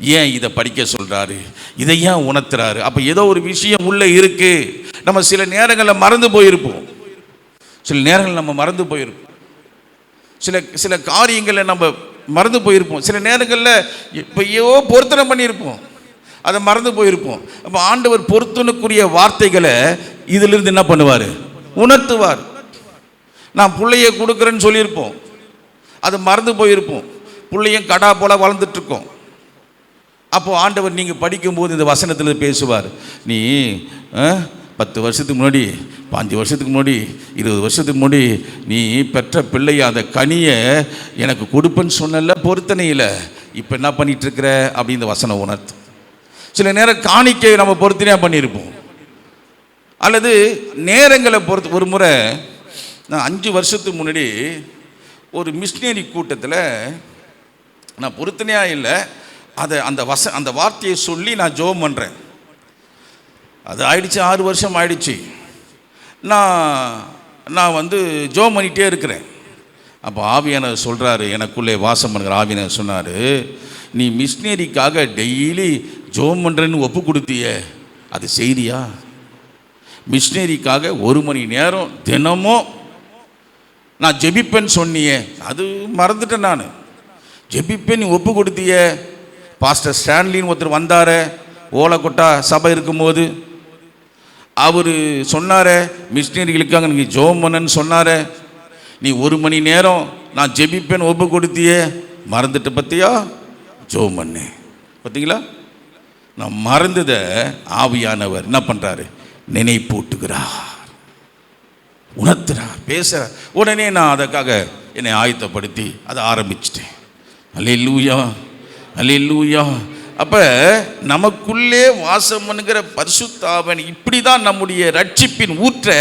ஏன் இதை படிக்க சொல்கிறாரு இதை ஏன் உணர்த்துறாரு? அப்போ ஏதோ ஒரு விஷயம் உள்ளே இருக்குது நம்ம சில நேரங்களில் மறந்து போயிருப்போம். சில நேரங்களில் நம்ம மறந்து போயிருப்போம். சில சில காரியங்களை நம்ம மறந்து போயிருப்போம். சில நேரங்களில் இப்போயோ பொருத்தனை பண்ணியிருப்போம். அதை மறந்து போயிருப்போம். அப்போ ஆண்டவர் பொருத்தனுக்குரிய வார்த்தைகளை இதிலிருந்து என்ன பண்ணுவார்? உணர்த்துவார். நான் பிள்ளைய கொடுக்குறேன்னு சொல்லியிருப்போம். அது மறந்து போயிருப்போம். பிள்ளையும் கடா போல வளர்ந்துட்டுருக்கோம் அப்போ ஆண்டவர் நீங்கள் படிக்கும்போது இந்த வசனத்தில் பேசுவார். நீ பத்து வருஷத்துக்கு முன்னாடி பாஞ்சு வருஷத்துக்கு முன்னாடி இருபது வருஷத்துக்கு முன்னாடி நீ பெற்ற பிள்ளை அந்த கனியை எனக்கு கொடுப்பேன்னு சொன்னல பொருத்தனையில். இப்போ என்ன பண்ணிட்டு இருக்கிற அப்படின்னு இந்த வசனம் உணர்த்து. சில நேரம் காணிக்கை நம்ம பொருத்தனையாக பண்ணியிருப்போம். அல்லது நேரங்களை பொறுத்து ஒரு முறை நான் அஞ்சு வருஷத்துக்கு முன்னாடி ஒரு மிஷினரி கூட்டத்தில் நான் பொருத்தனையாக இல்லை அதை அந்த வச அந்த வார்த்தையை சொல்லி நான் ஜோம் பண்ணுறேன் அது ஆயிடுச்சு ஆறு வருஷம் ஆயிடுச்சு. நான் நான் வந்து ஜோம் பண்ணிகிட்டே இருக்கிறேன். அப்போ ஆவியானவர் சொல்கிறாரு எனக்குள்ளே வாசம் பண்ணுற ஆவியானவர் சொன்னார்? நீ மிஷினரிக்காக டெய்லி ஜோம் பண்ணுறேன்னு ஒப்பு கொடுத்திய அது செய்தியா? மிஷினரிக்காக ஒரு மணி நேரம் தினமும் நான் ஜெபிப்பேன்னு சொன்னியே அது மறந்துட்டேன் நான். ஜெபிப்பேன் நீ ஒப்பு கொடுத்தியே பாஸ்டர் ஸ்டான்லின்னு ஒருத்தர் வந்தார் ஓலக்கொட்டா சபை இருக்கும்போது. அவர் சொன்னார் மிஷினரிகளுக்காக நீ ஜோம் பண்ணன்னு சொன்னார். நீ ஒரு மணி நேரம் நான் ஜெபிப்பேன் ஒப்பு கொடுத்தியே மறந்துட்டு பார்த்தியா ஜோம் பண்ணேன் பார்த்தீங்களா நான் மறந்ததை ஆவியானவர் என்ன பண்ணுறாரு நினைப்பூட்டுகிறார். உணர்த்துறார் பேசுகிறார் உடனே நான் அதற்காக என்னை ஆயத்தப்படுத்தி அதை ஆரம்பிச்சிட்டேன். அல்ல லூயா அலே அப்போ நமக்குள்ளே வாசம் பண்ணுகிற பரிசுத்தாவன் இப்படி தான் நம்முடைய ரட்சிப்பின் ஊற்றை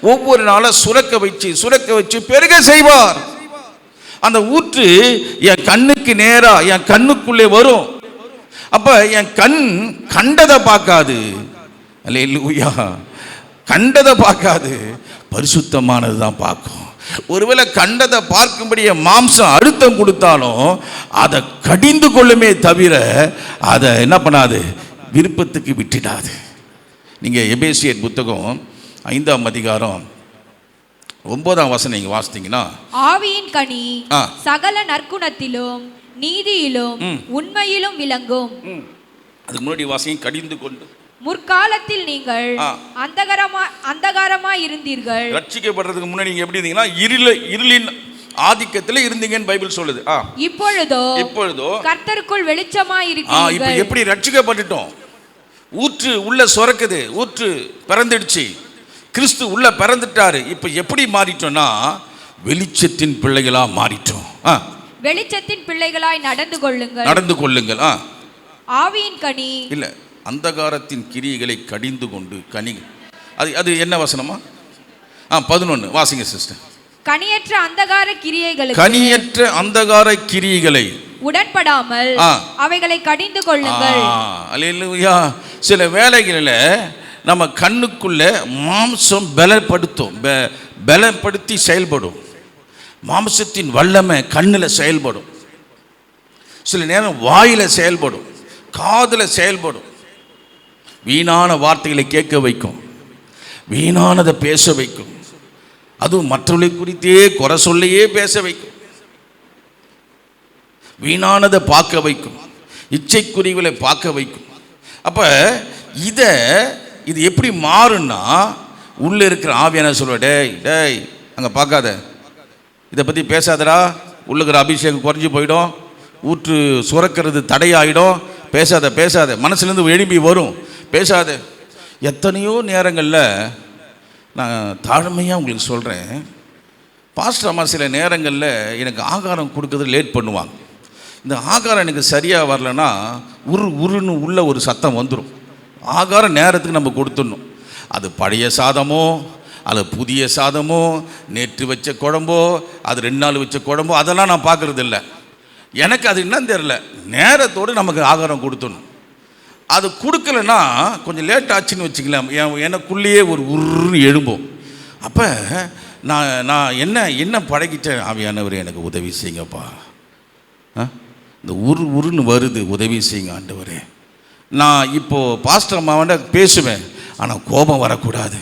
ஒவ்வொரு நாளும் சுரக்க வச்சு சுரக்க வச்சு பெருக செய்வார். அந்த ஊற்று என் கண்ணுக்கு நேராக என் கண்ணுக்குள்ளே வரும். அப்போ என் கண் கண்டதை பார்க்காது. அல்லேலூயா கண்டதை பார்க்காது. பரிசுத்தமானது தான் பார்க்கும். ஒருவேளை கண்டதை பார்க்கும்படிய மாம்சம் அழுத்தம் கொடுத்தாலும் அதை கடிந்து கொள்ளுமே தவிர அதை என்ன பண்ணாது? விருப்பத்துக்கு விட்டுடாது. நீங்கள் எபேசியர் புத்தகம் ஐந்தாம் அதிகாரம் ஒன்பதாம் வசனம் நீங்கள் வாசித்தீங்கன்னா ஆவியின் கனி. சகல நற்குணத்திலும் நீதியிலும் உண்மையிலும் விளங்கும். அதுக்கு முன்னாடி வாசிங்க கடிந்து கொண்டு. முற்காலத்தில் நீங்கள். அந்தகரமா அந்தகாரமாய் இருந்தீர்கள். ரட்சிக்கப்படுறதுக்கு முன்னாடி நீங்கள் எப்படி இருந்தீங்கன்னா இருள இருளின் ஆதிக்கத்தில் இருந்தீங்கன்னு பைபிள் சொல்லுது. இப்பொழுதோ இப்பொழுதோ கர்த்தருக்குள் இப்போ இருக்கிறீர்கள் எப்படி ரட்சிக்கப்பட்டுட்டோம்? ஊற்று உள்ள சுரக்குது ஊற்று பிறந்துடுச்சு. கிறிஸ்து உள்ள பிறந்துட்டாரு. இப்போ எப்படி மாறிட்டோம்னா வெளிச்சத்தின் பிள்ளைகளா மாறிட்டோம். வெளிச்சத்தின் பிள்ளைகளாய் நடந்து கொள்ளுங்கள். நடந்து கொள்ளுங்கள். ஆவியின் கனி இல்லை. அந்தகாரத்தின் கிரியைகளை கடிந்து கொண்டு கனி அது அது என்ன வசனமா? ஆ பதினொன்று வாசிங்க சிஸ்டர் கனியற்ற அந்தகார கிரியைகளுக்கு கனியற்ற அந்தகார கிரியைகளை உடன்படாமல். அவைகளை கடிந்து கொள்ளுங்கள். அல்லேலூயா சில வேலைகளில் நம்ம கண்ணுக்குள்ள மாம்சம் பலப்படுத்தும் பலப்படுத்தி செயல்படும். மாம்சத்தின் வல்லமை கண்ணில் செயல்படும். சில நேரம் வாயில் செயல்படும் காதில் செயல்படும். வீணான வார்த்தைகளை கேட்க வைக்கும். வீணானதை பேச வைக்கும். அதுவும் மற்றவர்களை குறித்தே குறை சொல்லையே பேச வைக்கும். வீணானதை பார்க்க வைக்கும். இச்சைக்குறிகளை பார்க்க வைக்கும். அப்போ இதை இது எப்படி மாறும்னா உள்ளே இருக்கிற ஆவியான சொல்லுவ? டேய் டேய் அங்கே பார்க்காத. இதை பற்றி பேசாதடா. உள்ளுக்கிற அபிஷேகம் குறைஞ்சி போயிடும். ஊற்று சுரக்கிறது தடையாயிடும். பேசாத பேசாத. மனசுலேருந்து எழும்பி வரும். பேசாத. எத்தனையோ நேரங்களில் நான் தாழ்மையாக உங்களுக்கு சொல்கிறேன் பாஸ்டர் அம்மா சில நேரங்களில் எனக்கு ஆகாரம் கொடுக்கறது லேட் பண்ணுவாங்க. இந்த ஆகாரம் எனக்கு சரியாக வரலன்னா உரு உருன்னு உள்ள ஒரு சத்தம் வந்துடும் ஆகாரம் நேரத்துக்கு நம்ம கொடுத்துடணும். அது பழைய சாதமோ அது புதிய சாதமோ நேற்று வச்ச குழம்போ அது ரெண்டு நாள் வச்ச குழம்போ அதெல்லாம் நான் பார்க்குறது இல்லை எனக்கு அது என்னன்னு தெரில நேரத்தோடு நமக்கு ஆகாரம் கொடுத்துடணும். அது கொடுக்கலன்னா கொஞ்சம் லேட் ஆச்சுன்னு வச்சுக்கலாம். என் எனக்குள்ளேயே ஒரு உருன்னு எழும்பும். அப்போ நான் நான் என்ன என்ன பழகிட்டேன்? ஆவியானவர் எனக்கு உதவி செய்யுங்கப்பா ஆ? இந்த உரு உருன்னு வருது. உதவி செய்யுங்க ஆண்டவரே. நான் இப்போது பாஸ்டர் அம்மாவன்ட பேசுவேன். ஆனால் கோபம் வரக்கூடாது.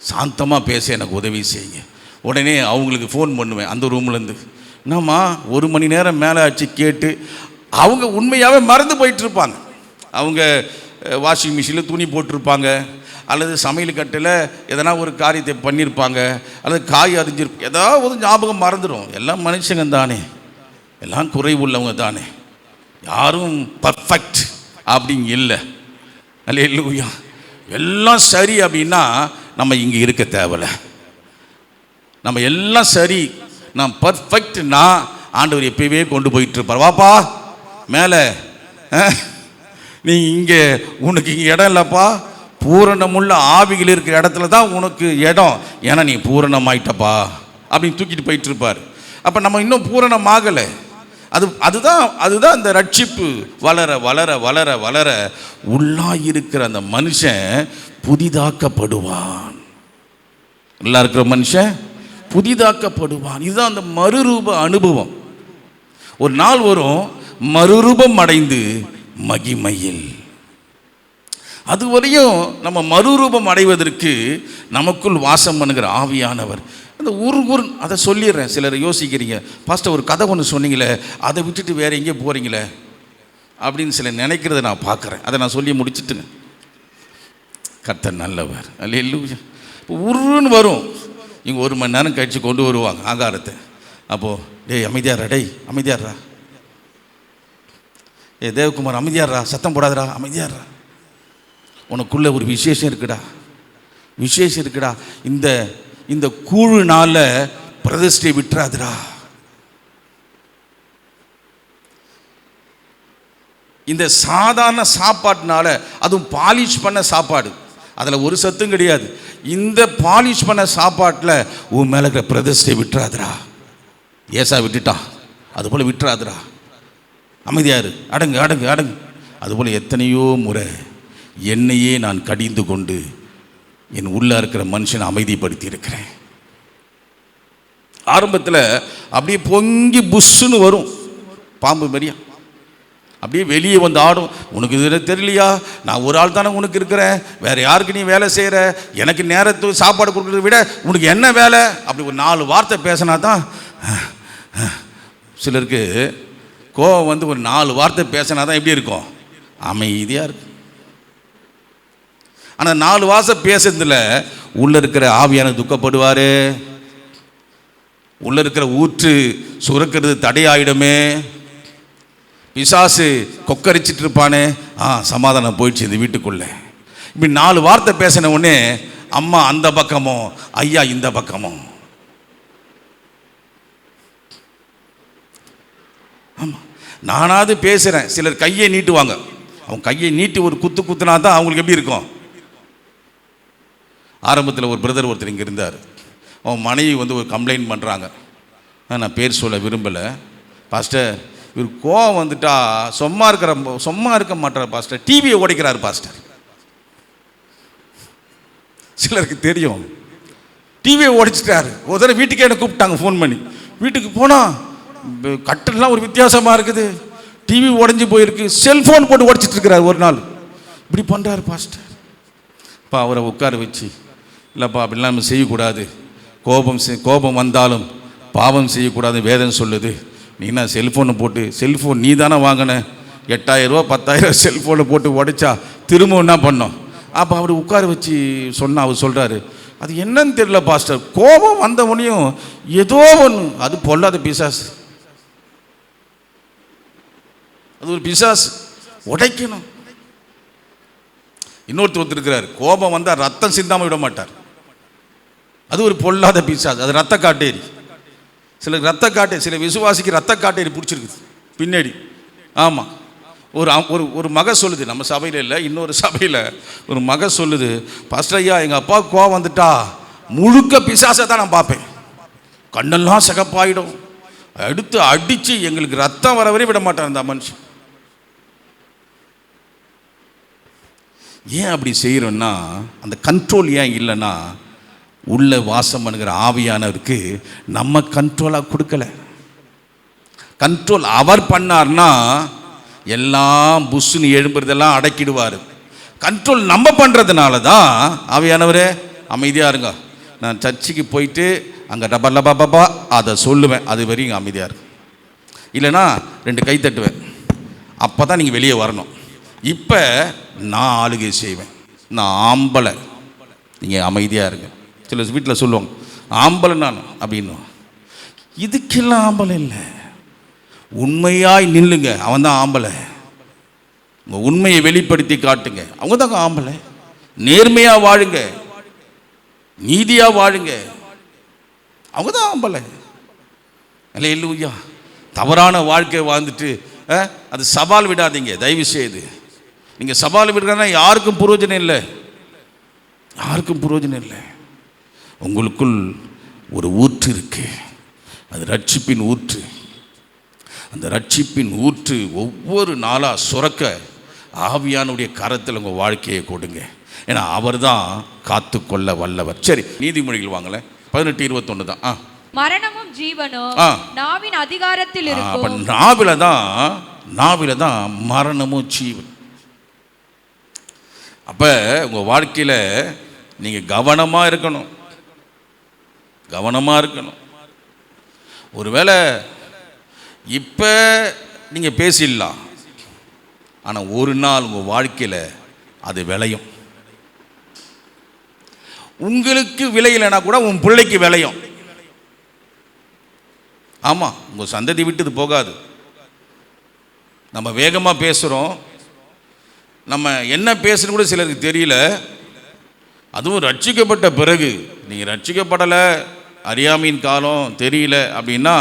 சாந்தமாக பேச எனக்கு உதவி செய்யுங்க. உடனே அவங்களுக்கு ஃபோன் பண்ணுவேன் அந்த ரூம்லேருந்து என்னம்மா ஒரு மணி நேரம் மேலே ஆச்சு கேட்டு அவங்க உண்மையாகவே மறந்து போயிட்டுருப்பாங்க அவங்க வாஷிங் மிஷினில் துணி போட்டிருப்பாங்க. அல்லது சமையல் கட்டில் எதனா ஒரு காரியத்தை பண்ணியிருப்பாங்க அல்லது காய் அறிஞ்சிருப்ப ஏதாவது ஒரு ஞாபகம் மறந்துடும். எல்லாம் மனுஷங்க தானே. எல்லாம் குறைவு உள்ளவங்க தானே. யாரும் பர்ஃபெக்ட் அப்படிங்க இல்லை. அல்லேலூயா. எல்லாம் சரி அப்படின்னா நம்ம இங்கே இருக்க தேவையில்ல நம்ம எல்லாம் சரி. நான் பர்ஃபெக்ட்னா ஆண்டவர் எப்பயுமே கொண்டு போயிட்டு இருப்பார். வாப்பா மேலே. நீ இங்கே உனக்கு இங்கே இடம் இல்லைப்பா. பூரணமுள்ள ஆவிகள் இருக்கிற இடத்துல தான் உனக்கு இடம். ஏன்னா நீ பூரணமாயிட்டப்பா. அப்படின்னு தூக்கிட்டு போயிட்டு இருப்பார் அப்போ நம்ம இன்னும் பூரணமாகலை. அது அதுதான் அதுதான் இந்த ரட்சிப்பு. வளர வளர வளர வளர உள்ளாக இருக்கிற அந்த மனுஷன் புதிதாக்கப்படுவான். நல்லா இருக்கிற மனுஷன் புதிதாக்கப்படுவான். இதுதான் அந்த மறுரூப அனுபவம். ஒரு நாள் வரும் மறுரூபம் அடைந்து மகிமையில். அதுவரையும் நம்ம மறுரூபம் அடைவதற்கு நமக்குள் வாசம் பண்ணுகிற ஆவியானவர். அந்த ஒரு ஒரு அதை சொல்லிடுறேன் சிலர் யோசிக்கிறீங்க. ஃபஸ்ட்டு ஒரு கதை ஒன்று சொன்னீங்களே அதை விட்டுட்டு வேற எங்கே போகிறீங்களே அப்படின்னு சிலர் நினைக்கிறத நான் பார்க்குறேன். அதை நான் சொல்லி முடிச்சுட்டுங்க. கர்த்தர் நல்லவர். அல்ல இப்போ உருன்னு வரும். இங்கே ஒரு மணி நேரம் கழித்து கொண்டு வருவாங்க ஆகாரத்தை. அப்போது டேய் அமைதியாரா டேய் அமைதியாரா ஏ தேவகுமார் அமைதியாடுறா சத்தம் போடாதடா அமைதியாடுறா உனக்குள்ளே ஒரு விசேஷம் இருக்குடா. விசேஷம் இருக்குடா. இந்த இந்த கூழு நாளில் பிரதிஷ்டை விட்டுறாதுடா. இந்த சாதாரண சாப்பாட்டினால அதுவும் பாலிஷ் பண்ண சாப்பாடு. அதில் ஒரு சத்தும் கிடையாது. இந்த பாலிஷ் பண்ண சாப்பாட்டில் உன் மேலே இருக்கிற பிரதிஷ்டை விட்டுறாதுடா. ஏசா விட்டுட்டான். அதுபோல் விட்டுறாதுடா. அமைதியாரு அடங்கு அடங்கு அடங்கு. அதுபோல் எத்தனையோ முறை என்னையே நான் கடிந்து கொண்டு என் உள்ளே இருக்கிற மனுஷனை அமைதிப்படுத்தி இருக்கிறேன் ஆரம்பத்தில் அப்படியே பொங்கி புஷ்ஷுன்னு வரும். பாம்பு மாதிரியா? அப்படியே வெளியே வந்து ஆடும். உனக்கு இது தெரியலையா? நான் ஒரு ஆள் தானே உனக்கு இருக்கிறேன். வேறு யாருக்கு நீ வேலை செய்கிற எனக்கு நேரத்து சாப்பாடு கொடுக்குறத விட உனக்கு என்ன வேலை? அப்படி ஒரு நாலு வார்த்தை பேசினா தான் சிலருக்கு கோவம் வந்து ஒரு நாலு வார்த்தை பேசினா தான் எப்படி இருக்கும்? அமைதியாக இருக்கும் ஆனால் நாலு வாசம் பேசுறதுல உள்ளே இருக்கிற ஆவியான துக்கப்படுவார். உள்ளே இருக்கிற ஊற்று சுரக்கிறது தடையாயிடுமே. பிசாசு கொக்கரிச்சிட்டு இருப்பானே. ஆ சமாதானம் போயிடுச்சு இந்த வீட்டுக்குள்ளே. இப்படி நாலு வார்த்தை பேசின உடனே அம்மா அந்த பக்கமும் ஐயா இந்த பக்கமும் ஆமாம் நானாவது பேசுகிறேன் சிலர் கையை நீட்டுவாங்க. அவங்க கையை நீட்டி ஒரு குத்து குத்துனா தான் அவங்களுக்கு எப்படி இருக்கும்? ஆரம்பத்தில் ஒரு பிரதர் ஒருத்தர் இங்கே இருந்தார். அவன் மனைவி வந்து ஒரு கம்ப்ளைண்ட் பண்ணுறாங்க நான் பேர் சொல்ல விரும்பலை. பாஸ்டர் இவர் கோவம் வந்துட்டா சும்மா இருக்கிற சும்மா இருக்க மாட்டார் பாஸ்டர் டிவியை உடைக்கிறார் பாஸ்டர் சிலருக்கு தெரியும். டிவியை உடைச்சிட்டாரு. ஒரு தடவை வீட்டுக்கே என்ன கூப்பிட்டாங்க ஃபோன் பண்ணி. வீட்டுக்கு போனால் கட்டெல்லாம் ஒரு வித்தியாசமாக இருக்குது. டிவி உடஞ்சி போயிருக்கு. செல்ஃபோன் போட்டு உடச்சிட்டு இருக்கிறார் ஒரு நாள். இப்படி பண்ணுறாரு பாஸ்டர். அப்பா அவரை உட்கார வச்சு. இல்லைப்பா அப்படிலாம் நம்ம செய்யக்கூடாது. கோபம் கோபம் வந்தாலும் பாவம் செய்யக்கூடாது வேதம் சொல்லுது. நீ என்ன செல்ஃபோனை போட்டு செல்ஃபோன் நீ தானே வாங்கின? எட்டாயிரரூவா பத்தாயிரம் செல்ஃபோனை போட்டு உடைச்சா திரும்ப என்ன பண்ணோம்? அப்போ அவர் உட்கார வச்சு சொன்னால் அவர் சொல்கிறாரு அது என்னன்னு தெரியல பாஸ்டர். கோபம் வந்தவனையும் ஏதோ ஒன்று அது பொல்லாத பிசாசு. அது ஒரு பிசாசு. உடைக்கணும். இன்னொருத்தர் இருக்கிறார் கோபம் வந்தால் ரத்தம் சிந்தாமல் விட மாட்டார். அது ஒரு பொல்லாத பிசாசு. அது ரத்த காட்டேரி. சில ரத்த காட்டே சில விசுவாசிக்கு ரத்த காட்டேரி பிடிச்சிருக்குது. பின்னாடி. ஆமாம் ஒரு ஒரு ஒரு மக சொல்லுது. நம்ம சபையில் இல்லை இன்னொரு சபையில் ஒரு மக சொல்லுது. பாஸ்டர் ஐயா எங்கள் அப்பா கோவம் வந்துட்டா முழுக்க பிசாசை தான் நான் பார்ப்பேன். கண்ணெல்லாம் சகப்பாயிடும். அடுத்து அடித்து எங்களுக்கு ரத்தம் வர விட மாட்டார் அந்த மனுஷன். ஏன் அப்படி செய்கிறோன்னா அந்த கண்ட்ரோல் ஏன் இல்லைன்னா உள்ள வாசம் பண்ணுகிற ஆவியானவருக்கு நம்ம கண்ட்ரோலாக கொடுக்கல. கண்ட்ரோல் அவர் பண்ணார்னா எல்லாம் புஷ்ஷுன்னு எழும்புறதெல்லாம் அடக்கிடுவார். கண்ட்ரோல் நம்ம பண்ணுறதுனால தான் ஆவியானவரே அமைதியாக இருங்க. நான் சர்ச்சுக்கு போயிட்டு அங்கே டபா லபா பபா அதை சொல்லுவேன். அது வரையும் அமைதியாக இருக்கும் இல்லைன்னா ரெண்டு கை தட்டுவேன். அப்போ தான் நீங்கள் வெளியே வரணும். இப்போ நான் ஆளுகை செய்வேன். நான் ஆம்பளை. நீங்கள் அமைதியாக இருங்க. சில வீட்டில் சொல்லுவாங்க ஆம்பளை நான் அப்படின்னு இதுக்கெல்லாம் ஆம்பளை இல்லை. உண்மையாய் நில்லுங்க. அவன் தான் ஆம்பளை. உங்கள் உண்மையை வெளிப்படுத்தி காட்டுங்க. அவங்க தாங்க ஆம்பளை. நேர்மையாக வாழுங்க. நீதியாக வாழுங்க. அவங்க தான் ஆம்பளை. இல்லை இல்லையா தவறான வாழ்க்கை வாழ்ந்துட்டு அது சவால் விடாதீங்க. தயவு செய்து. நீங்கள் சவால் விடுறதுனா யாருக்கும் புரோஜனம் இல்லை. யாருக்கும் புரோஜனம் இல்லை. உங்களுக்குள் ஒரு ஊற்று இருக்கு. அது ரட்சிப்பின் ஊற்று. அந்த ரட்சிப்பின் ஊற்று ஒவ்வொரு நாளாக சுரக்க ஆவியானுடைய கரத்தில் உங்கள் வாழ்க்கையை கொடுங்க. ஏன்னா அவர் தான் காத்துக்கொள்ள வல்லவர். சரி நீதிமொழிகள் வாங்கல. பதினெட்டு இருபத்தொன்று தான். ஆ. மரணமும் ஜீவனும். நாவின் அதிகாரத்தில் இருக்கும். நாவில தான் நாவில தான் மரணமும் ஜீவன். அப்போ உங்கள் வாழ்க்கையில் நீங்கள் கவனமாக இருக்கணும். கவனமாக இருக்கணும். ஒருவேளை இப்போ நீங்கள் பேசிடலாம். ஆனால் ஒரு நாள் உங்கள் வாழ்க்கையில் அது விளையும். உங்களுக்கு விளையலைன்னா கூட உன் பிள்ளைக்கு விளையும். ஆமாம் உங்கள் சந்ததி விட்டு இது போகாது. நம்ம வேகமாக பேசுகிறோம் நம்ம என்ன பேசணும் கூட சிலருக்கு தெரியல. அதுவும் ரட்சிக்கப்பட்ட பிறகு. நீங்கள் ரட்சிக்கப்படலை அறியாமையின் காலம் தெரியல அப்படின்னா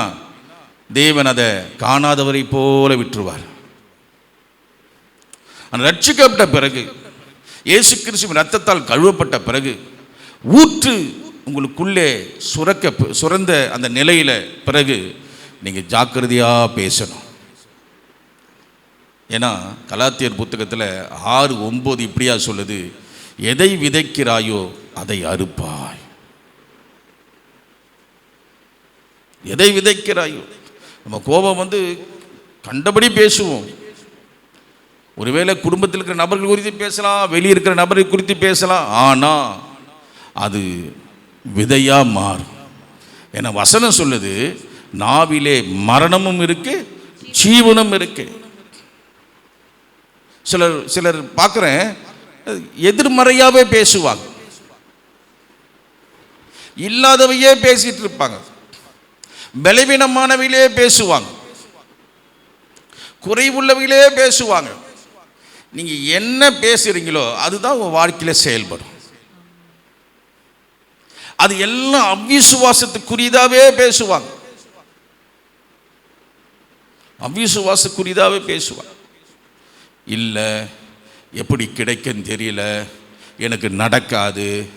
தேவன் அதை காணாதவரை போல விட்டுருவார். ஆனால் ரட்சிக்கப்பட்ட பிறகு இயேசு கிறிஸ்துவின் ரத்தத்தால் கழுவப்பட்ட பிறகு ஊற்று உங்களுக்குள்ளே சுரக்க சுரந்த அந்த நிலையில் பிறகு நீங்கள் ஜாக்கிரதையாக பேசணும். ஏன்னா கலாத்தியர் புத்தகத்தில் ஆறு ஒம்பது இப்படியா சொல்லுது எதை விதைக்கிறாயோ அதை அறுப்பாய். எதை விதைக்கிறாயோ? நம்ம கோபம் வந்து கண்டபடி பேசுவோம். ஒருவேளை குடும்பத்தில் இருக்கிற நபர்கள் குறித்து பேசலாம் வெளியே இருக்கிற நபரை குறித்து பேசலாம் ஆனால் அது விதையாக மாறும். ஏன்னா வசனம் சொல்லுது நாவிலே மரணமும் இருக்குது ஜீவனும் இருக்குது சிலர் சிலர் பார்க்குறேன் எதிர்மறையாகவே பேசுவாங்க. இல்லாதவையே பேசிட்டு இருப்பாங்க. பலவீனமானவையிலே பேசுவாங்க. குறைவுள்ளவையிலே பேசுவாங்க. நீங்கள் என்ன பேசுகிறீங்களோ அதுதான் உங்கள் வாழ்க்கையில் செயல்படும். அது எல்லாம் அவ்விசுவாசத்துக்குரியதாகவே பேசுவாங்க. அவ்விசுவாசக்குரியதாகவே பேசுவாங்க. இல்லை. எப்படி கிடைக்குன்னு தெரியல. எனக்கு நடக்காது.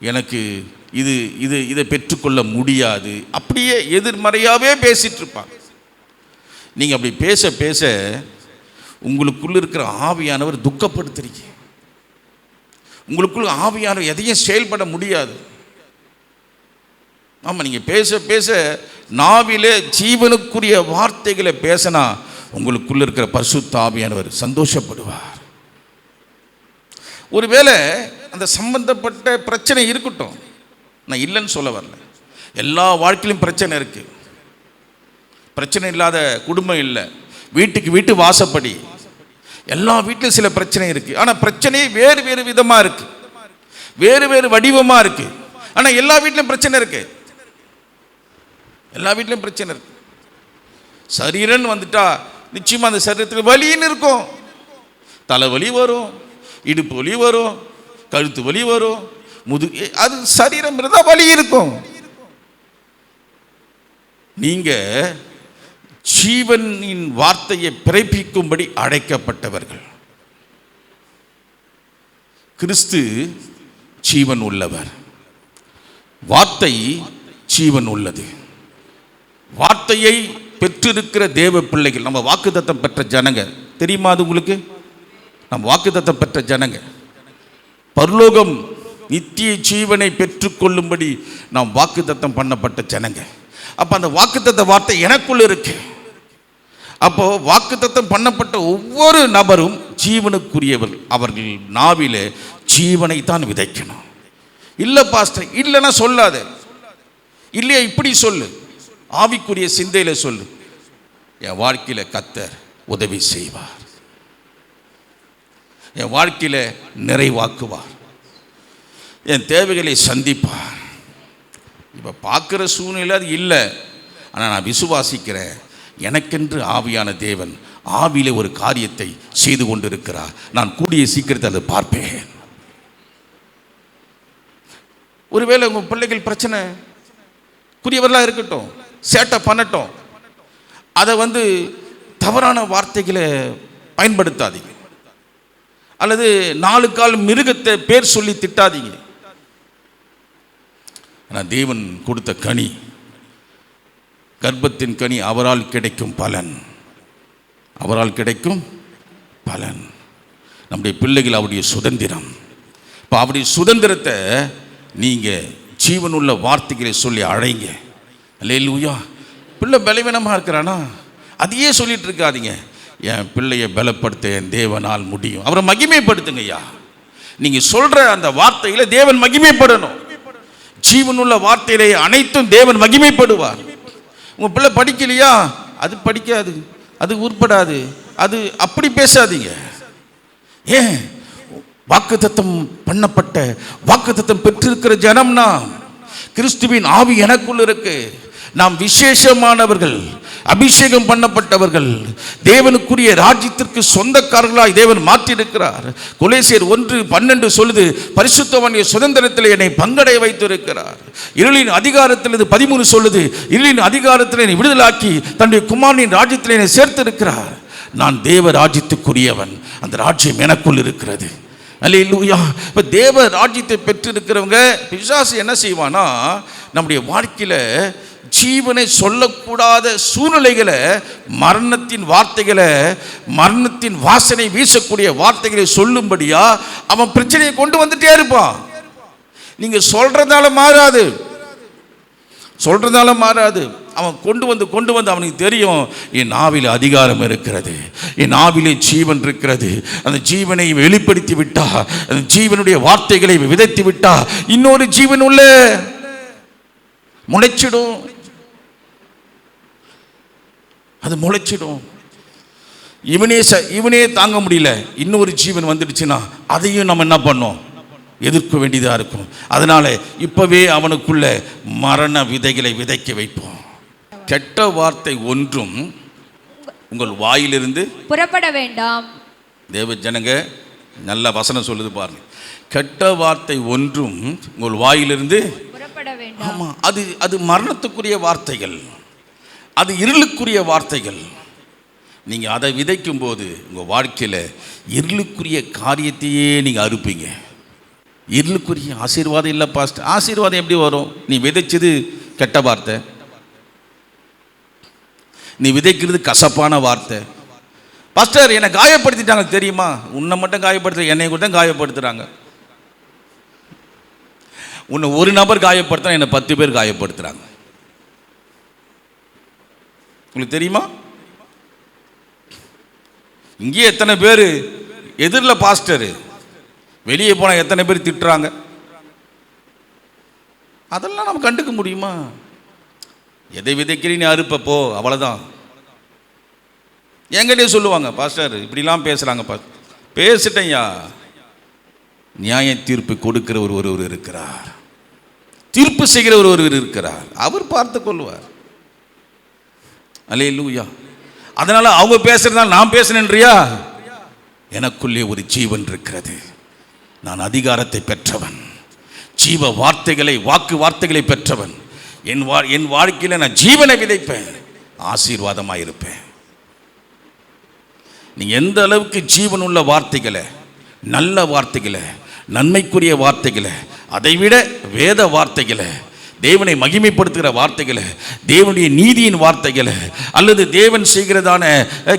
எனக்கு இது இது இதை பெற்றுக்கொள்ள முடியாது. அப்படியே எதிர்மறையாகவே பேசிகிட்ருப்பாங்க நீங்கள் அப்படி பேச பேச உங்களுக்குள்ளே இருக்கிற ஆவியானவர் துக்கப்படுத்துறீங்க. உங்களுக்குள்ள ஆவியானவர் எதையும் செயல்பட முடியாது. ஆமாம் நீங்கள் பேச பேச நாவிலே ஜீவனுக்குரிய வார்த்தைகளை பேசினா உங்களுக்குள்ள இருக்கிற பரிசுத்தாபியானவர் சந்தோஷப்படுவார். ஒருவேளை அந்த சம்பந்தப்பட்ட பிரச்சனை இருக்கட்டும். நான் இல்லைன்னு சொல்ல வரல. எல்லா வாழ்க்கையிலும் பிரச்சனை இருக்கு. பிரச்சனை இல்லாத குடும்பம் இல்லை. வீட்டுக்கு வீட்டு வாசப்படி. எல்லா வீட்டிலும் சில பிரச்சனை இருக்கு. ஆனால் பிரச்சனை வேறு வேறு விதமாக இருக்கு. வேறு வேறு வடிவமாக இருக்கு. ஆனால் எல்லா வீட்லையும் பிரச்சனை இருக்கு. எல்லா வீட்லையும் பிரச்சனை இருக்கு. சரீரன்னு வந்துட்டா நிச்சயமாக அந்த சரீரத்தில் வலின்னு இருக்கும். தலைவலி வரும் இடுப்பு வலி வரும் கழுத்து வலி வரும் முது அது சரீரம் இருந்தால் வலி இருக்கும். நீங்கள் ஜீவனின் வார்த்தையை பிறப்பிக்கும்படி அழைக்கப்பட்டவர்கள். கிறிஸ்து ஜீவன் உள்ளவர். வார்த்தை ஜீவன் உள்ளது. வார்த்தையை பெற்றிருக்கிற தேவ பிள்ளைகள் நம்ம வாக்குத்தத்தம் பெற்ற ஜனங்க. தெரியுமா அது உங்களுக்கு? நம்ம வாக்குத்தத்தம் பெற்ற ஜனங்க. பரலோகம் நித்திய ஜீவனை பெற்றுக்கொள்ளும்படி நாம் வாக்குத்தத்தம் பண்ணப்பட்ட ஜனங்க. அப்போ அந்த வாக்குத்தத்த வார்த்தை எனக்குள்ள இருக்கு. அப்போ வாக்குத்தத்தம் பண்ணப்பட்ட ஒவ்வொரு நபரும் ஜீவனுக்குரியவர் அவர்கள் நாவில ஜீவனை தான் விதைக்கணும். இல்லை பாஸ்டர் இல்லைன்னா சொல்லாத. இல்லையா இப்படி சொல்லு. ஆவிக்குரிய சிந்தையில சொல்லு. என் வாழ்க்கையில் கத்தர் உதவி செய்வார். என் வாழ்க்கையில் நிறைவாக்குவார். என் தேவைகளை சந்திப்பார். இப்போ பார்க்குற சூழ்நிலை அது இல்லை. ஆனால் நான் விசுவாசிக்கிறேன். எனக்கென்று ஆவியான தேவன் ஆவியிலே ஒரு காரியத்தை செய்து கொண்டிருக்கிறார். நான் கூடிய சீக்கிரத்தை அதை பார்ப்பேன். ஒருவேளை உங்கள் பிள்ளைகள் பிரச்சனை குறியவர்களாக இருக்கட்டும் சேட்டை பண்ணட்டும் அதை வந்து தவறான வார்த்தைகளை பயன்படுத்தாதீங்க. அல்லது நாலு கால் மிருகத்தை பேர் சொல்லி திட்டாதீங்க. ஆனால் தேவன் கொடுத்த கனி கர்ப்பத்தின் கனி அவரால் கிடைக்கும் பலன். அவரால் கிடைக்கும் பலன். நம்முடைய பிள்ளைகள் அவருடைய சுதந்திரம். இப்போ அவருடைய சுதந்திரத்தை நீங்கள் ஜீவனுள்ள வார்த்தைகளை சொல்லி அழைங்க. அல்லேலூயா. பிள்ளை பலவீனமாக இருக்கிறானா? அதையே சொல்லிட்டு இருக்காதீங்க. என் பிள்ளையை பலப்படுத்த என் தேவனால் முடியும். அவரை மகிமைப்படுத்துங்க ஐயா நீங்கள் சொல்கிற அந்த வார்த்தையில் தேவன் மகிமைப்படணும். ஜீவனுள்ள வார்த்தையிலே அனைத்தும் தேவன் மகிமைப்படுவார். உங்கள் பிள்ளை படிக்கலையா? அது படிக்காது. அது உருப்படாது. அது அப்படி பேசாதீங்க. ஏன்? வாக்குத்தத்தம் பண்ணப்பட்ட வாக்குத்தத்தம் பெற்றிருக்கிற ஜனம்னா கிறிஸ்துவின் ஆவி எனக்குள் இருக்குது நாம் விசேஷமானவர்கள் அபிஷேகம் பண்ணப்பட்டவர்கள் தேவனுக்குரிய ராஜ்யத்திற்கு சொந்தக்காரர்களாய் தேவன் மாற்றியிருக்கிறார். குலேசியர் ஒன்று பன்னெண்டு சொல்லுது பரிசுத்தவனுடைய சுதந்திரத்தில் என்னை பங்கடைய வைத்திருக்கிறார். இருளின் அதிகாரத்தில் இது பதிமூணு சொல்லுது இருளின் அதிகாரத்தில் என்னை விடுதலாக்கி தன்னுடைய குமாரின் ராஜ்யத்தில் என்னை சேர்த்திருக்கிறார். நான் தேவ ராஜ்யத்துக்குரியவன் அந்த ராஜ்யம் எனக்குள் இருக்கிறது. அல்லேலூயா. இப்போ தேவ ராஜ்யத்தை பெற்றிருக்கிறவங்க பிசாசு என்ன செய்வானா நம்முடைய வாழ்க்கையில் ஜீவனை சொல்லக்கூடாத சூழ்நிலைகளை மரணத்தின் வார்த்தைகளை மரணத்தின் வாசனை வீசக்கூடிய வார்த்தைகளை சொல்லும்படியா அவன் பிரச்சனையை கொண்டு வந்துட்டே இருப்பான். நீங்க சொல்றதால மாறாது. சொல்றதால மாறாது. அவன் கொண்டு வந்து கொண்டு வந்து அவனுக்கு தெரியும் என் நாவில் அதிகாரம் இருக்கிறது என் நாவிலே ஜீவன் இருக்கிறது. அந்த ஜீவனை வெளிப்படுத்தி விட்டா அந்த ஜீவனுடைய வார்த்தைகளை விதைத்து விட்டா இன்னொரு ஜீவன் உள்ள முளைச்சிடும். அது முளைச்சிடும். இவனே ச இவனே தாங்க முடியல. இன்னொரு ஜீவன் வந்துடுச்சுன்னா அதையும் நம்ம என்ன பண்ணோம்? எதிர்க்க வேண்டியதாக இருக்கும். அதனால இப்பவே அவனுக்குள்ள மரண விதைகளை விதைக்க வைப்போம். கெட்ட வார்த்தை ஒன்றும் உங்கள் வாயிலிருந்து புறப்பட வேண்டாம். தேவ ஜனங்க நல்ல வசனம் சொல்லுது பாருங்க. கெட்ட வார்த்தை ஒன்றும் உங்கள் வாயிலிருந்து புறப்பட வேண்டாம். ஆமாம் அது அது மரணத்துக்குரிய வார்த்தைகள். அது இருளுக்குரிய வார்த்தைகள். நீங்கள் அதை விதைக்கும் போது உங்கள் வாழ்க்கையில் இருளுக்குரிய காரியத்தையே நீங்கள் அறுப்பீங்க. இருளுக்குரிய ஆசீர்வாதம் இல்லை பாஸ்ட் ஆசீர்வாதம் எப்படி வரும்? நீ விதைச்சது கெட்ட வார்த்தை. நீ விதைக்கிறது கசப்பான வார்த்தை. பாஸ்டர் என்னை காயப்படுத்திட்டாங்க தெரியுமா? உன்னை மட்டும் காயப்படுத்த என்னை கூட தான் காயப்படுத்துகிறாங்க உன்னை ஒரு நபர் காயப்படுத்தினா என்னை பத்து பேர் காயப்படுத்துகிறாங்க உங்களுக்கு தெரியுமா? இங்கேயே எத்தனை பேர்? எதிரில் பாஸ்டரு வெளியே போனால் எத்தனை பேர் திட்டுறாங்க? அதெல்லாம் நம்ம கண்டுக்க முடியுமா? எதை விதைக்கிறீ அறுப்பப்போ அவ்வளோதான் என்கிட்டயே சொல்லுவாங்க பாஸ்டர் இப்படிலாம் பேசுகிறாங்க பா பேசிட்டேன்யா நியாய தீர்ப்பு கொடுக்கிற ஒரு ஒருவர் இருக்கிறார். தீர்ப்பு செய்கிற ஒரு ஒருவர் இருக்கிறார். அவர் பார்த்து கொள்வார். அலே லூயா அதனால் அவங்க பேசுறதுனால நான் பேசுனேன்றியா எனக்குள்ளே ஒரு ஜீவன் இருக்கிறது. நான் அதிகாரத்தை பெற்றவன். ஜீவ வார்த்தைகளை வாக்கு வார்த்தைகளை பெற்றவன். என் வா என் வாழ்க்கையில் நான் ஜீவனை விதைப்பேன். ஆசீர்வாதமாக இருப்பேன். நீ எந்த அளவுக்கு ஜீவனுள்ள வார்த்தைகளை நல்ல வார்த்தைகளை நன்மைக்குரிய வார்த்தைகளை அதைவிட வேத வார்த்தைகளை தேவனை மகிமைப்படுத்துகிற வார்த்தைகளை தேவனுடைய நீதியின் வார்த்தைகளை அல்லது தேவன் செய்கிறதான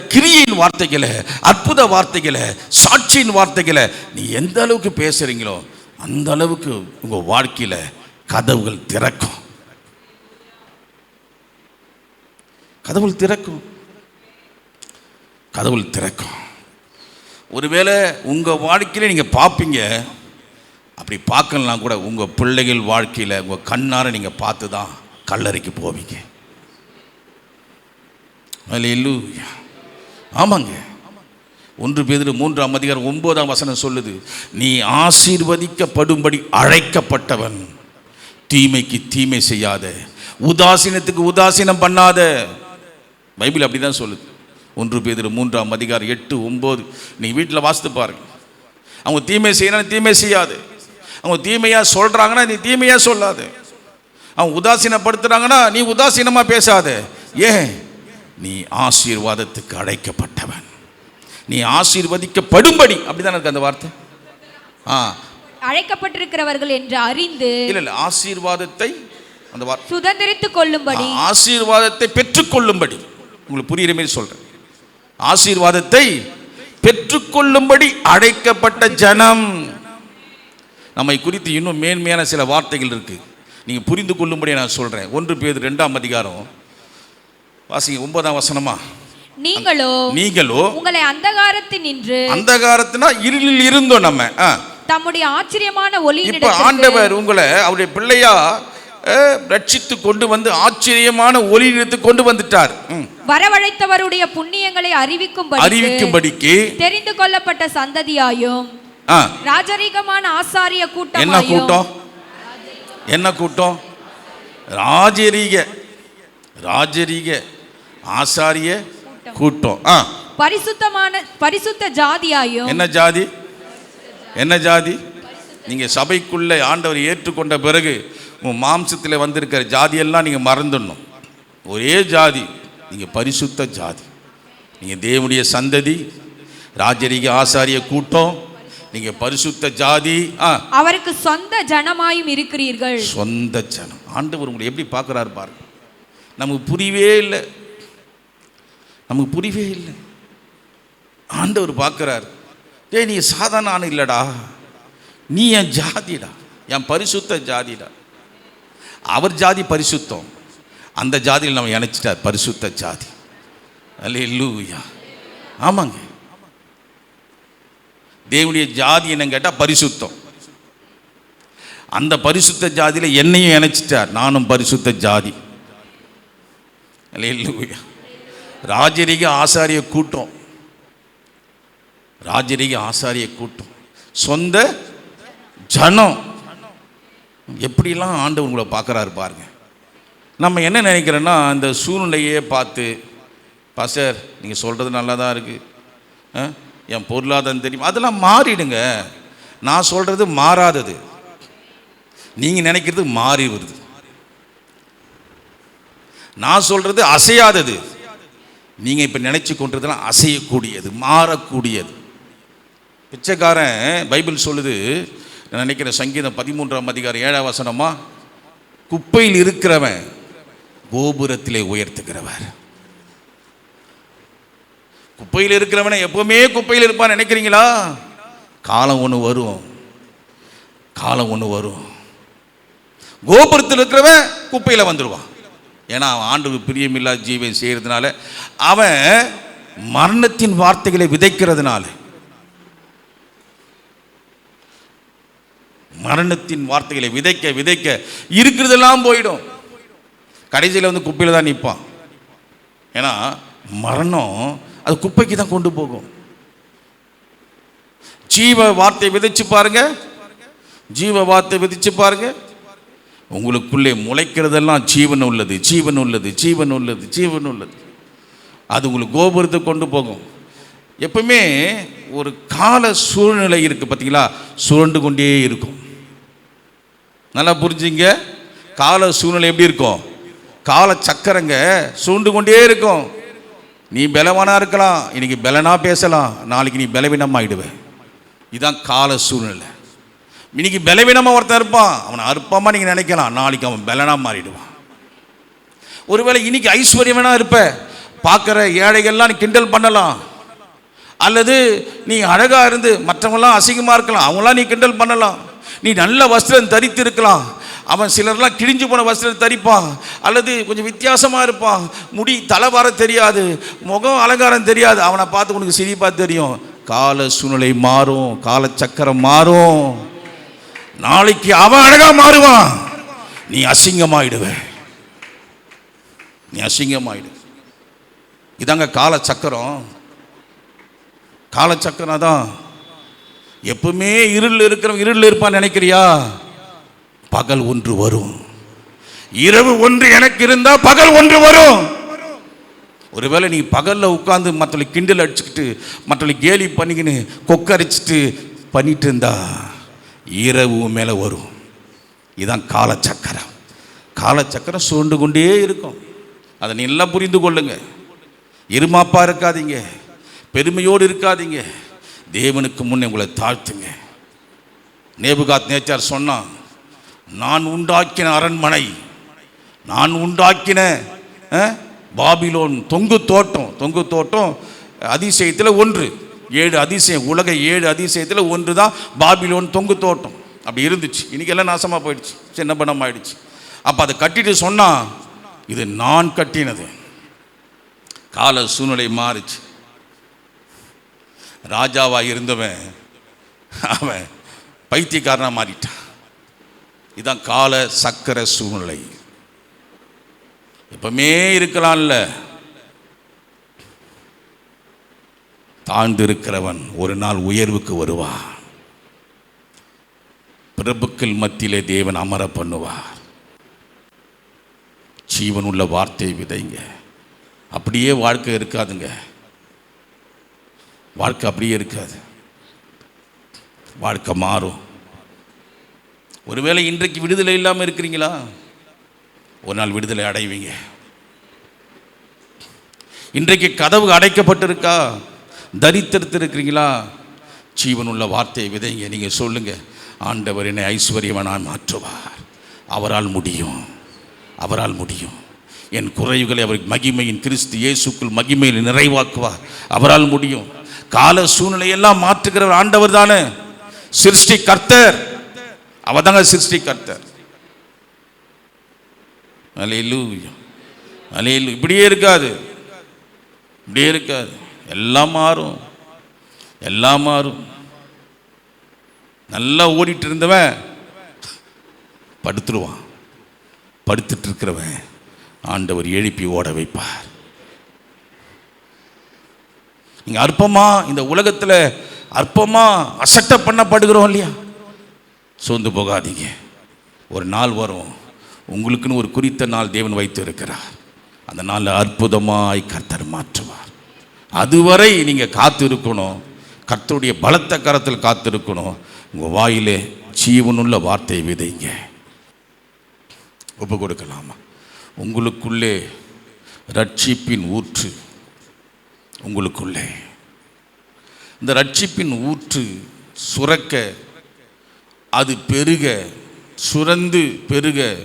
கிரியின் வார்த்தைகளை அற்புத வார்த்தைகளை சாட்சியின் வார்த்தைகளை நீ எந்த அளவுக்கு பேசுறீங்களோ அந்த அளவுக்கு உங்கள் வாழ்க்கையில் கதவுகள் திறக்கும். கதவுகள் திறக்கும். கதவுகள் திறக்கும். ஒருவேளை உங்கள் வாழ்க்கையில நீங்கள் பார்ப்பீங்க அப்படி பார்க்கலாம் கூட உங்கள் பிள்ளைகள் வாழ்க்கையில் உங்கள் கண்ணார நீங்கள் பார்த்து தான் கல்லறைக்கு போவீங்க. அல்லேலூயா ஆமாங்க. ஒன்று பேர் மூன்றாம் அதிகாரம் ஒன்பதாம் வசனம் சொல்லுது நீ ஆசீர்வதிக்கப்படும்படி அழைக்கப்பட்டவன் தீமைக்கு தீமை செய்யாத உதாசீனத்துக்கு உதாசீனம் பண்ணாத. பைபிள் அப்படி தான் சொல்லுது. ஒன்று பேர் மூன்றாம் அதிகாரம் எட்டு ஒம்பது நீ வீட்டில் வாசித்து பாருங்க. அவங்க தீமை செய்யணும் தீமை செய்யாது. அவங்க தீமையாக சொல்கிறாங்கன்னா நீ தீமையாக சொல்லாத. அவங்க உதாசீனப்படுத்துகிறாங்கன்னா நீ உதாசீனமாக பேசாத. ஏன்? நீ ஆசீர்வாதத்துக்கு அழைக்கப்பட்டவன். நீ ஆசீர்வதிக்கப்படும்படி. அப்படிதான் இருக்கு அந்த வார்த்தை? ஆ. அழைக்கப்பட்டிருக்கிறவர்கள் என்று அறிந்து இல்லை இல்லை ஆசீர்வாதத்தை அந்த வார்த்தை சுதந்திரித்துக் கொள்ளும்படி. ஆசீர்வாதத்தை பெற்றுக்கொள்ளும்படி. உங்களுக்கு புரியுற மாதிரி சொல்றேன். ஆசீர்வாதத்தை பெற்றுக்கொள்ளும்படி அழைக்கப்பட்ட ஜனம். நம்மை குறித்து இன்னும் மேன்மையான சில வார்த்தைகள் இருக்கு. நீங்க புரிந்து கொள்ளும்படி நான் சொல்றேன். ஒன்று பேர் ரெண்டாம் அதிகாரம். வாசிங்க ஒன்பதாம் வசனமா? நீங்களோ நீங்களோ உங்களை அந்தகாரத்தில் நின்று அந்தகாரத்தினா இருளில் இருந்தோம் நம்ம. தம்முடைய ஆச்சரியமான இப்ப ஒளியினிடத்திற்கு ஆண்டவர் உங்களை அவருடைய பிள்ளையா ரட்சித்து கொண்டு வந்து ஆச்சரியமான ஒளியிடத்து கொண்டு வந்துட்டார். வரவழைத்தவருடைய புண்ணியங்களை அறிவிக்கும்படி அறிவிக்கும்படிக்கு தெரிந்து கொள்ளப்பட்ட சந்ததியாயும் ராஜரீகமான ஆசாரிய என்ன கூட்டமாயும் கூட்டம்? என்ன கூட்டம்? ராஜரீக. ராஜரீக. ஆசாரிய கூட்டம். ஆ. பரிசுத்தமான பரிசுத்த ஜாதியாயும் என்ன ஜாதி? என்ன ஜாதி? நீங்க சபைக்குள்ள ஆண்டவர் ஏற்றுக்கொண்ட பிறகு உன் மாம்சத்தில் வந்திருக்கிற ஜாதியெல்லாம் நீங்க மறந்துடணும். ஒரே ஜாதி. நீங்க பரிசுத்த ஜாதி. நீங்க தேவனுடைய சந்ததி ராஜரீக ஆசாரிய கூட்டம். நீங்க பரிசுத்த ஜாதி அவருக்கு சொந்த ஜனமாயும் இருக்கிறீர்கள். சொந்த ஜனம். ஆண்டவர் உங்களை எப்படி பார்க்குறாரு பாருங்க நமக்கு புரியவே இல்லை. நமக்கு புரியவே இல்லை. ஆண்டவர் பார்க்குறாரு. டேய் நீ சாதாரண இல்லைடா. நீ என் ஜாதிடா. என் பரிசுத்த ஜாதிடா. அவர் ஜாதி பரிசுத்தம். அந்த ஜாதியில் நம்ம இணைச்சிட்டார். பரிசுத்த ஜாதி. அல்லேலூயா. ஆமாங்க. தேவனுடைய ஜாதி என்னன்னு கேட்டால் பரிசுத்தம். அந்த பரிசுத்த ஜாதியில் என்னையும் இணைச்சிட்டார். நானும் பரிசுத்த ஜாதி. அல்லேலூயா ராஜரீக ஆசாரிய கூட்டம். ராஜரீக ஆசாரிய கூட்டம். சொந்த ஜனம். எப்படிலாம் ஆண்டவர் உங்களை பார்க்குறாரு பாருங்க. நம்ம என்ன நினைக்கிறோன்னா இந்த சூழ்நிலையே பார்த்து பாஸ்டர் நீங்கள் சொல்கிறது நல்லா தான் இருக்குது என் பொருளாதாரம் தெரியும். அதெல்லாம் மாறிடுங்க. நான் சொல்கிறது மாறாதது. நீங்கள் நினைக்கிறது மாறி வருது. நான் சொல்கிறது அசையாதது. நீங்கள் இப்போ நினச்சி கொண்டதெல்லாம் அசையக்கூடியது மாறக்கூடியது. பிச்சைக்காரன் பைபிள் சொல்லுது நான் நினைக்கிறேன் சங்கீதம் பதிமூன்றாம் அதிகாரம் ஏழாம் வசனமா? குப்பையில் இருக்கிறவன் கோபுரத்திலே உயர்த்துகிறவர். குப்பையில் இருக்கிறவனை எப்பவுமே குப்பையில் இருப்பான்னு நினைக்கிறீங்களா? காலம் ஒன்று வரும். காலம் ஒன்று வரும். கோபுரத்தில் இருக்கிறவன் குப்பையில் வந்துடுவான் ஏன்னா அவன் ஆண்டு பிரியமில்லா ஜீவன் செய்கிறதுனால அவன் மரணத்தின் வார்த்தைகளை விதைக்கிறதுனால. மரணத்தின் வார்த்தைகளை விதைக்க விதைக்க இருக்கிறதெல்லாம் போயிடும். கடைசியில் வந்து குப்பையில் தான் நிற்பான் ஏன்னா மரணம் அது குப்பைக்கு தான் கொண்டு போகும். ஜீவ வார்த்தை விதைச்சு பாருங்க. ஜீவ வார்த்தை விதைச்சு பாருங்க. உங்களுக்குள்ளே முளைக்கிறதெல்லாம் ஜீவன் உள்ளது ஜீவன் உள்ளது ஜீவன் உள்ளது ஜீவன் உள்ளது. அது உங்களுக்கு கோபுரத்தை கொண்டு போகும். எப்பவுமே ஒரு கால சூழ்நிலை இருக்குது பார்த்தீங்களா சுரண்டு கொண்டே இருக்கும். நல்லா புரிஞ்சுங்க? கால சூழ்நிலை எப்படி இருக்கும்? கால சக்கரங்க சுருண்டு கொண்டே இருக்கும். நீ பலவானா இருக்கலாம் இன்னைக்கு பலனா பேசலாம் நாளைக்கு நீ பலவீனமாகிடுவேன் இதுதான் கால சூழ்நிலை. இன்னைக்கு பலவீனமாக ஒருத்தன் இருப்பான் அவனை அற்பமாக நீங்கள் நினைக்கலாம் நாளைக்கு அவன் பலனாக மாறிடுவான். ஒருவேளை இன்னைக்கு ஐஸ்வர்யவனா இருப்ப பார்க்குற ஏழைகள்லாம் நீ கிண்டல் பண்ணலாம். அல்லது நீ அழகாக இருந்து மற்றவங்களாம் அசிங்கமாக இருக்கலாம் அவங்களாம் நீ கிண்டல் பண்ணலாம். நீ நல்ல வஸ்திரம் தரித்து இருக்கலாம் அவன் சிலர்லாம் கிழிஞ்சு போன வஸ்திரம் தரிப்பான். அல்லது கொஞ்சம் வித்தியாசமாக இருப்பான். முடி தலை வர தெரியாது. முகம் அலங்காரம் தெரியாது. அவனை பார்த்து உனக்கு சிரிப்பாக தெரியும். கால சூழ்நிலை மாறும். கால சக்கரம் மாறும். நாளைக்கு அவன் அழகாக மாறுவான். நீ அசிங்கமாயிடுவ. நீ அசிங்கமாயிடு. இதாங்க கால சக்கரம். கால சக்கரம் தான் எப்பவுமே இருள் இருக்கிறவன் இருள் இருப்பான்னு நினைக்கிறியா? பகல் ஒன்று வரும். இரவு ஒன்று எனக்கு இருந்தா பகல் ஒன்று வரும். ஒருவேளை நீ பகலில் உட்காந்து மற்றளை கிண்டல் அடிச்சுக்கிட்டு மற்றவங்களை கேலி பண்ணிக்கின்னு கொக்கரிச்சிட்டு பண்ணிட்டு இருந்தா இரவு மேலே வரும். இதுதான் காலச்சக்கரம். காலச்சக்கரம் சுண்டு கொண்டே இருக்கும். அதை நல்லா புரிந்து கொள்ளுங்க. இருமாப்பா இருக்காதீங்க. பெருமையோடு இருக்காதீங்க. தேவனுக்கு முன்னே உங்களை தாழ்த்துங்க. நேபுகாத் நேச்சார் சொன்னான் நான் உண்டாக்கின அரண்மனை நான் உண்டாக்கின பாபிலோன் தொங்கு தோட்டம் தொங்கு தோட்டம் அதிசயத்தில் ஒன்று. ஏழு அதிசயம் உலக ஏழு அதிசயத்தில் ஒன்று தான் பாபிலோன் தொங்கு தோட்டம். அப்படி இருந்துச்சு. இன்னைக்கு எல்லாம் நாசமாக போயிடுச்சு சின்ன பணம் ஆயிடுச்சு அப்போ அதை கட்டிட்டு சொன்னால் இது நான் கட்டினது. கால சூழ்நிலை மாறுச்சு. ராஜாவாக இருந்தவன் அவன் பைத்தியக்காரனாக மாறிட்டான். இதுதான் கால சக்கர சூழ்நிலை. எப்பவுமே இருக்கலாம்ல. தாழ்ந்து இருக்கிறவன் ஒரு நாள் உயர்வுக்கு வருவான். பிரபுக்கள் மத்தியிலே தேவன் அமர பண்ணுவார். ஜீவனுள்ள வார்த்தை விதைங்க. அப்படியே வாழ்க்கை இருக்காதுங்க. வாழ்க்கை அப்படியே இருக்காது. வாழ்க்கை மாறும். ஒருவேளை இன்றைக்கு விடுதலை இல்லாமல் இருக்கிறீங்களா? ஒரு நாள் விடுதலை அடைவீங்க. இன்றைக்கு கதவு அடைக்கப்பட்டிருக்கா? தரித்திரத்து இருக்கிறீங்களா ஜீவனுள்ள வார்த்தையை விதைங்க நீங்கள் சொல்லுங்க. ஆண்டவர் என்னை ஐஸ்வர்யவனாய் மாற்றுவார். அவரால் முடியும். அவரால் முடியும். என் குறைவுகளை அவர் மகிமையின் கிறிஸ்து இயேசுக்குள் மகிமையில் நிறைவாக்குவார். அவரால் முடியும். கால சூழ்நிலையெல்லாம் மாற்றுகிறவர் ஆண்டவர் தானே. சிருஷ்டி கர்த்தர் அவர் தாங்க சிருஷ்டி கர்த்தர் அலையிலு இப்படியே இருக்காது. இப்படியே இருக்காது. எல்லாம் மாறும். எல்லாம் மாறும். நல்லா ஓடிட்டு இருந்தவன் படுத்துருவான். படுத்துட்டு இருக்கிறவன் ஆண்டவர் எழுப்பி ஓட வைப்பார். இங்கே அற்பமா இந்த உலகத்தில் அற்பமா அசட்டை பண்ணப்படுகிறோம் இல்லையா? சோர்ந்து போகாதீங்க. ஒரு நாள் வரும் உங்களுக்குன்னு ஒரு குறித்த நாள் தேவன் வைத்து இருக்கிறார் அந்த நாளில் அற்புதமாய் கர்த்தர் மாற்றுவார். அதுவரை நீங்கள் காத்து இருக்கணும் கர்த்தருடைய பலத்த கரத்தில் காத்திருக்கணும். உங்கள் வாயிலே ஜீவனுள்ள வார்த்தை விதைங்க. ஒப்பு கொடுக்கலாமா? உங்களுக்குள்ளே ரட்சிப்பின் ஊற்று உங்களுக்குள்ளே. இந்த ரட்சிப்பின் ஊற்று சுரக்க அது பெருக சுரந்து பெருக.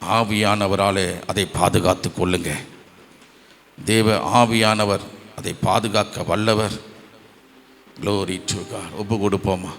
ஆவியானவராலே அதை பாதுகாத்து கொள்ளுங்க. தேவ ஆவியானவர் அதை பாதுகாக்க வல்லவர். க்ளோரி டு ஒப்பு கொடுப்போமா?